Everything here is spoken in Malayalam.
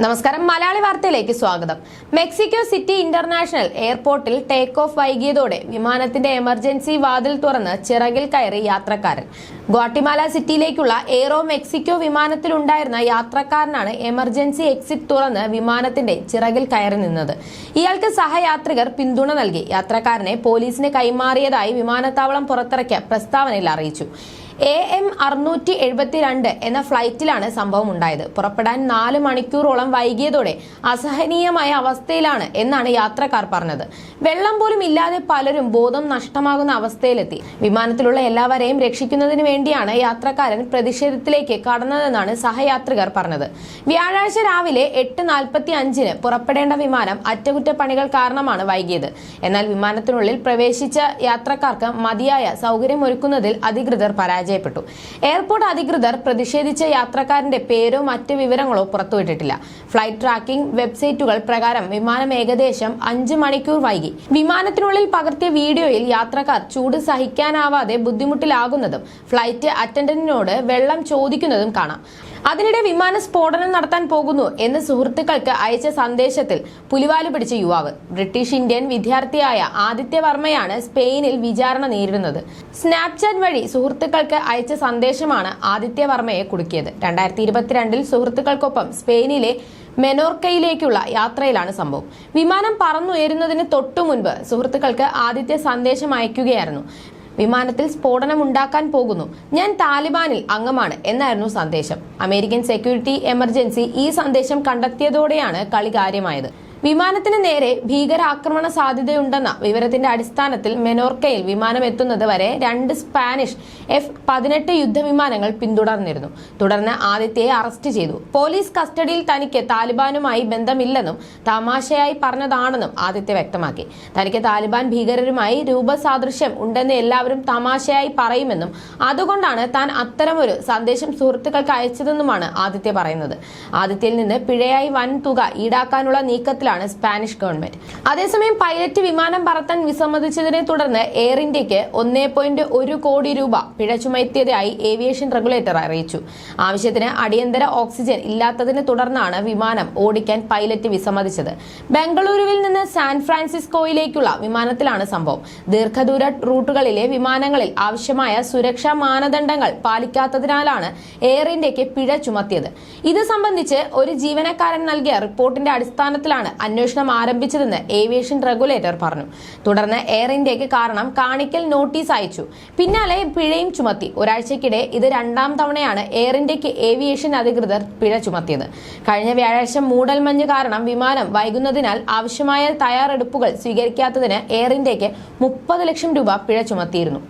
നമസ്കാരം. മലയാളി വാർത്തയിലേക്ക് സ്വാഗതം. മെക്സിക്കോ സിറ്റി ഇന്റർനാഷണൽ എയർപോർട്ടിൽ ടേക്ക് ഓഫ് വൈകിയതോടെ വിമാനത്തിന്റെ എമർജൻസി വാതിൽ തുറന്ന് ചിറകിൽ കയറി യാത്രക്കാരൻ. ഗ്വാട്ടിമാല സിറ്റിയിലേക്കുള്ള എയറോ മെക്സിക്കോ വിമാനത്തിലുണ്ടായിരുന്ന യാത്രക്കാരനാണ് എമർജൻസി എക്സിറ്റ് തുറന്ന് വിമാനത്തിന്റെ ചിറകിൽ കയറി നിന്നത്. ഇയാൾക്ക് സഹയാത്രികർ പിന്തുണ നൽകി. യാത്രക്കാരനെ പോലീസിന് കൈമാറിയതായി വിമാനത്താവളം പുറത്തിറക്കിയ പ്രസ്താവനയിൽ അറിയിച്ചു. എ എം അറുന്നൂറ്റി എഴുപത്തിരണ്ട് എന്ന ഫ്ലൈറ്റിലാണ് സംഭവം ഉണ്ടായത് പുറപ്പെടാൻ നാല് മണിക്കൂറോളം വൈകിയതോടെ അസഹനീയമായ അവസ്ഥയിലാണ് എന്നാണ് യാത്രക്കാർ പറഞ്ഞത്. വെള്ളം പോലും ഇല്ലാതെ പലരും ബോധം നഷ്ടമാകുന്ന അവസ്ഥയിലെത്തി. വിമാനത്തിലുള്ള എല്ലാവരെയും രക്ഷിക്കുന്നതിന് വേണ്ടിയാണ് യാത്രക്കാരൻ പ്രതിഷേധത്തിലേക്ക് കടന്നതെന്നാണ് സഹയാത്രികർ പറഞ്ഞത്. വ്യാഴാഴ്ച രാവിലെ എട്ട് നാൽപ്പത്തി അഞ്ചിന് പുറപ്പെടേണ്ട വിമാനം അറ്റകുറ്റപ്പണികൾ കാരണമാണ് വൈകിയത്. എന്നാൽ വിമാനത്തിനുള്ളിൽ പ്രവേശിച്ച യാത്രക്കാർക്ക് മതിയായ സൗകര്യമൊരുക്കുന്നതിൽ അധികൃതർ പരാജയപ്പെട്ടു. എയർപോർട്ട് അധികൃതർ പ്രതിഷേധിച്ച യാത്രക്കാരന്റെ പേരോ മറ്റ് വിവരങ്ങളോ പുറത്തുവിട്ടിട്ടില്ല. ഫ്ലൈറ്റ് ട്രാക്കിംഗ് വെബ്സൈറ്റുകൾ പ്രകാരം വിമാനം ഏകദേശം അഞ്ച് മണിക്കൂർ വൈകി. വിമാനത്തിനുള്ളിൽ പകർത്തിയ വീഡിയോയിൽ യാത്രക്കാർ ചൂട് സഹിക്കാനാവാതെ ബുദ്ധിമുട്ടിലാകുന്നതും ഫ്ലൈറ്റ് അറ്റൻഡന്റിനോട് വെള്ളം ചോദിക്കുന്നതും കാണാം. അതിനിടെ വിമാന സ്ഫോടനം നടത്താൻ പോകുന്നു എന്ന് സുഹൃത്തുക്കൾക്ക് അയച്ച സന്ദേശത്തിൽ പുലിവാലു പിടിച്ച യുവാവ്. ബ്രിട്ടീഷ് ഇന്ത്യൻ വിദ്യാർത്ഥിയായ ആദിത്യ വർമ്മയാണ് സ്പെയിനിൽ വിചാരണ നേരിടുന്നത്. സ്നാപ്ചാറ്റ് വഴി സുഹൃത്തുക്കൾക്ക് അയച്ച സന്ദേശമാണ് ആദിത്യ വർമ്മയെ കുടുക്കിയത്. രണ്ടായിരത്തി ഇരുപത്തിരണ്ടിൽ സുഹൃത്തുക്കൾക്കൊപ്പം സ്പെയിനിലെ മെനോർക്കയിലേക്കുള്ള യാത്രയിലാണ് സംഭവം. വിമാനം പറന്നുയരുന്നതിന് തൊട്ടു മുൻപ് സുഹൃത്തുക്കൾക്ക് ആദിത്യ സന്ദേശം അയക്കുകയായിരുന്നു. വിമാനത്തിൽ സ്ഫോടനം ഉണ്ടാക്കാൻ പോകുന്നു. ഞാൻ താലിബാനിൽ അംഗമാണ് എന്നായിരുന്നു സന്ദേശം. അമേരിക്കൻ സെക്യൂരിറ്റി എമർജൻസി ഈ സന്ദേശം കണ്ടെത്തിയതോടെയാണ് കളി കാര്യമായത്. വിമാനത്തിന് നേരെ ഭീകരാക്രമണ സാധ്യതയുണ്ടെന്ന വിവരത്തിന്റെ അടിസ്ഥാനത്തിൽ മെനോർക്കയിൽ വിമാനം എത്തുന്നത് വരെ രണ്ട് സ്പാനിഷ് എഫ് പതിനെട്ട് യുദ്ധവിമാനങ്ങൾ പിന്തുടർന്നിരുന്നു. തുടർന്ന് ആദിത്യയെ അറസ്റ്റ് ചെയ്തു. പോലീസ് കസ്റ്റഡിയിൽ തനിക്ക് താലിബാനുമായി ബന്ധമില്ലെന്നും തമാശയായി പറഞ്ഞതാണെന്നും ആദിത്യ വ്യക്തമാക്കി. തനിക്ക് താലിബാൻ ഭീകരരുമായി രൂപസാദൃശ്യം ഉണ്ടെന്ന് എല്ലാവരും തമാശയായി പറയുമെന്നും അതുകൊണ്ടാണ് താൻ അത്തരമൊരു സന്ദേശം സുഹൃത്തുക്കൾക്ക് അയച്ചതെന്നുമാണ് ആദിത്യ പറയുന്നത്. ആദിത്യയിൽ നിന്ന് പിഴയായി വൻ തുക ഈടാക്കാനുള്ള നീക്കത്തിലാണ് സ്പാനിഷ് ഗവൺമെന്റ്. അതേസമയം പൈലറ്റ് വിമാനം പറത്താൻ വിസമ്മതിച്ചതിനെ തുടർന്ന് എയർ ഇന്ത്യയ്ക്ക് ഒന്നേ പോയിന്റ് ഒരു കോടി രൂപ പിഴ ചുമത്തിയതായി ഏവിയേഷൻ റെഗുലേറ്റർ അറിയിച്ചു. ആവശ്യത്തിന് അടിയന്തര ഓക്സിജൻ ഇല്ലാത്തതിനെ തുടർന്നാണ് വിമാനം ഓടിക്കാൻ പൈലറ്റ് വിസമ്മതിച്ചത് ബംഗളൂരുവിൽ നിന്ന് സാൻ ഫ്രാൻസിസ്കോയിലേക്കുള്ള വിമാനത്തിലാണ് സംഭവം. ദീർഘദൂര റൂട്ടുകളിലെ വിമാനങ്ങളിൽ ആവശ്യമായ സുരക്ഷാ മാനദണ്ഡങ്ങൾ പാലിക്കാത്തതിനാലാണ് എയർ ഇന്ത്യയ്ക്ക് പിഴ ചുമത്തിയത്. ഇത് സംബന്ധിച്ച് ഒരു ജീവനക്കാരൻ നൽകിയ റിപ്പോർട്ടിന്റെ അടിസ്ഥാനത്തിലാണ് അന്വേഷണം ആരംഭിച്ചതെന്ന് ഏവിയേഷൻ റെഗുലേറ്റർ പറഞ്ഞു. തുടർന്ന് എയർ ഇന്ത്യയ്ക്ക് കാരണം കാണിക്കൽ നോട്ടീസ് അയച്ചു. പിന്നാലെ പിഴയും ചുമത്തി. ഒരാഴ്ചക്കിടെ ഇത് രണ്ടാം തവണയാണ് എയർ ഇന്ത്യയ്ക്ക് ഏവിയേഷൻ അധികൃതർ പിഴ ചുമത്തിയത്. കഴിഞ്ഞ വ്യാഴാഴ്ച മൂടൽമഞ്ഞ് കാരണം വിമാനം വൈകുന്നതിനാൽ ആവശ്യമായ തയ്യാറെടുപ്പുകൾ സ്വീകരിക്കാത്തതിന് എയർ ഇന്ത്യയ്ക്ക് മുപ്പത് ലക്ഷം രൂപ പിഴ ചുമത്തിയിരുന്നു.